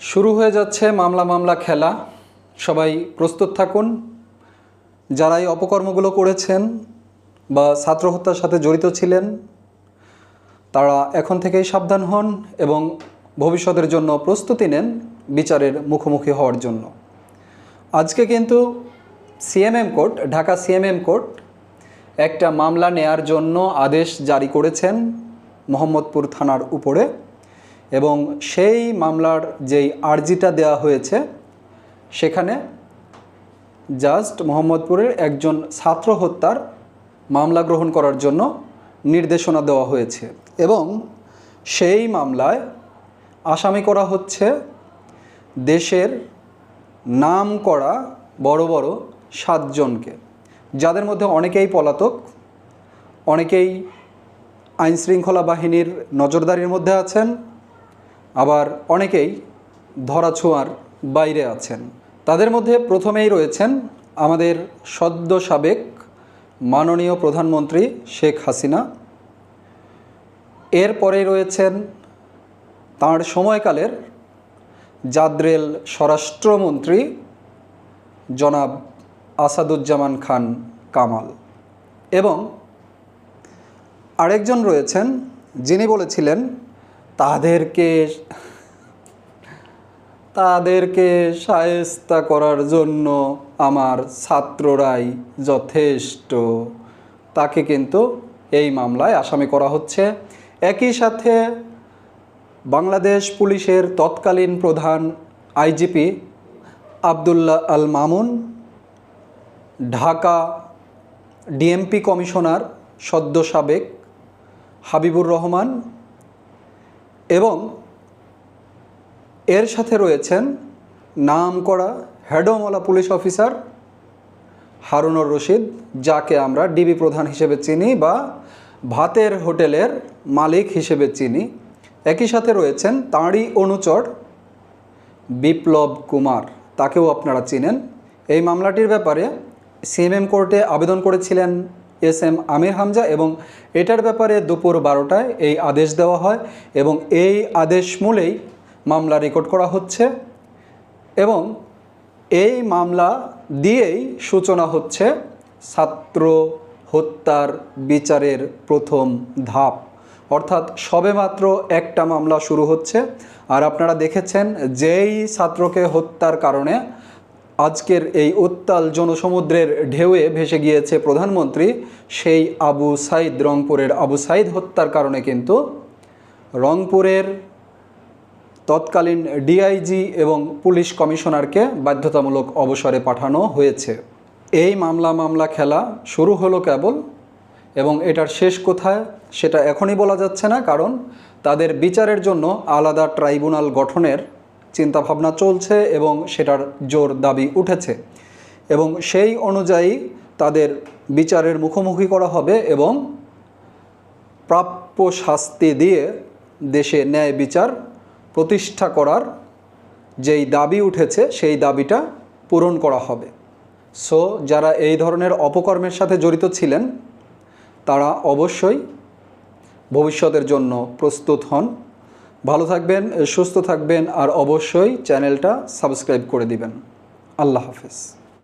শুরু হয়ে যাচ্ছে মামলা মামলা খেলা। সবাই প্রস্তুত থাকুন। যারা এই অপকর্মগুলো করেছেন বা ছাত্র হত্যার সাথে জড়িত ছিলেন, তারা এখন থেকেই সাবধান হন এবং ভবিষ্যতের জন্য প্রস্তুতি নেন বিচারের মুখোমুখি হওয়ার জন্য। আজকে কিন্তু CMM court, Dhaka CMM court একটা মামলা নেয়ার জন্য আদেশ জারি করেছেন মোহাম্মদপুর থানার উপরে। এবং সেই মামলার যেই আর্জিটা দেওয়া হয়েছে, সেখানে জাস্ট মোহাম্মদপুরের একজন ছাত্র হত্যার মামলা গ্রহণ করার জন্য নির্দেশনা দেওয়া হয়েছে এবং সেই মামলায় আসামি করা হচ্ছে দেশের নাম করা বড় বড় সাতজনকে, যাদের মধ্যে অনেকেই পলাতক, অনেকেই আইনশৃঙ্খলা বাহিনীর নজরদারির মধ্যে আছেন আবার অনেকেই ধরাছোঁয়ার বাইরে আছেন। তাদের মধ্যে প্রথমেই রয়েছেন আমাদের সদ্য সাবেক মাননীয় প্রধানমন্ত্রী শেখ হাসিনা। এরপরেই রয়েছেন তাঁর সময়কালের জাদ্রেল স্বরাষ্ট্রমন্ত্রী জনাব আসাদুজ্জামান খান কামাল এবং আরেকজন রয়েছেন যিনি বলেছিলেন তাদেরকে তাদেরকে সায়স্তা করার জন্য আমার ছাত্ররাই যথেষ্ট। তাকে কিন্তু এই মামলায় আসামি করা হচ্ছে। একই সাথে বাংলাদেশ পুলিশের তৎকালীন প্রধান IGP Abdullah Al Mamun, Dhaka DMP commissioner সদ্য সাবেক হাবিবুর রহমান এবং এর সাথে রয়েছেন নাম করা হেডমওয়ালা পুলিশ অফিসার হারুনুর রশিদ, যাকে আমরা ডিবি প্রধান হিসেবে চিনি বা ভাতের হোটেলের মালিক হিসেবে চিনি। একই সাথে রয়েছেন তাঁরই অনুচর বিপ্লব কুমার, তাকেও আপনারা চিনেন। এই মামলাটির ব্যাপারে সিএমএম কোর্টে আবেদন করেছিলেন এস এম আমির হামজা এবং এটার ব্যাপারে দুপুর বারোটায় এই আদেশ দেওয়া হয় এবং এই আদেশ মূলেই মামলা রেকর্ড করা হচ্ছে এবং এই মামলা দিয়েই সূচনা হচ্ছে ছাত্র হত্যার বিচারের প্রথম ধাপ। অর্থাৎ সবেমাত্র একটা মামলা শুরু হচ্ছে। আর আপনারা দেখেছেন যেই ছাত্রকে হত্যার কারণে আজকের এই উত্তাল জনসমুদ্রের ঢেউয়ে ভেসে গিয়েছে প্রধানমন্ত্রী সেই আবু সাইদ। রংপুরের আবু সাইদ হত্যার কারণে কিন্তু রংপুরের তৎকালীন ডিআইজি এবং পুলিশ কমিশনারকে বাধ্যতামূলক অবসরে পাঠানো হয়েছে। এই মামলা মামলা খেলা শুরু হলো কেবল এবং এটার শেষ কোথায় সেটা এখনই বলা যাচ্ছে না, কারণ তাদের বিচারের জন্য আলাদা ট্রাইব্যুনাল গঠনের চিন্তাভাবনা চলছে এবং সেটার জোর দাবি উঠেছে। এবং সেই অনুযায়ী তাদের বিচারের মুখোমুখি করা হবে এবং প্রাপ্য শাস্তি দিয়ে দেশে ন্যায় বিচার প্রতিষ্ঠা করার যেই দাবি উঠেছে, সেই দাবিটা পূরণ করা হবে। সো, যারা এই ধরনের অপকর্মের সাথে জড়িত ছিলেন, তারা অবশ্যই ভবিষ্যতের জন্য প্রস্তুত হন। ভালো থাকবেন সুস্থ থাকবেন আর অবশ্যই চ্যানেলটা সাবস্ক্রাইব করে দিবেন। আল্লাহ হাফেজ।